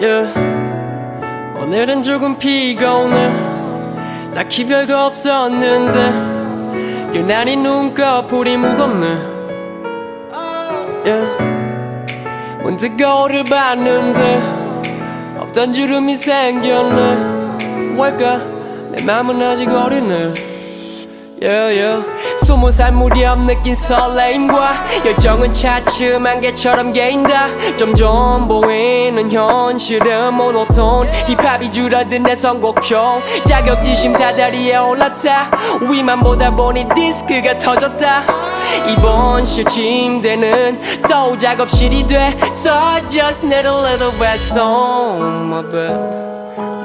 yeah. 오늘은 조금 피곤해 딱히 별거 없었는데 유난히 눈꺼풀이 무겁네 yeah. 문득 거울을 봤는데 없던 주름이 생겼네 왜일까 내 맘은 아직 어리네 yeah, yeah. 스무 살 무렵 느낀 설레임과 열정은 차츰한 개처럼 개인다. 점점 보이는 현실은 모노톤. 힙합이 줄어든 내 선곡표. 자격지심 사다리에 올라타. 위만 보다 보니 디스크가 터졌다. 이번 실 침대는 또 작업실이 돼. So just need a little rest on my bed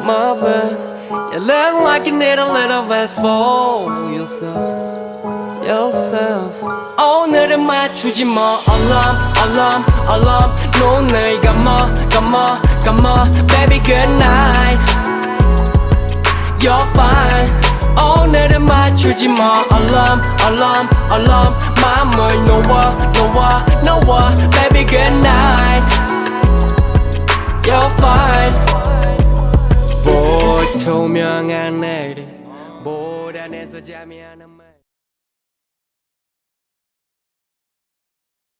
My bed You look like you need a little rest for yourself yourself 오늘은 맞추지 마 alarm alarm alarm 눈을 감아 감아 감아 baby good night you're fine 오늘은 맞추지 마 alarm alarm alarm 맘을 놓아 놓아 놓아 보란에서 잠이 안 와.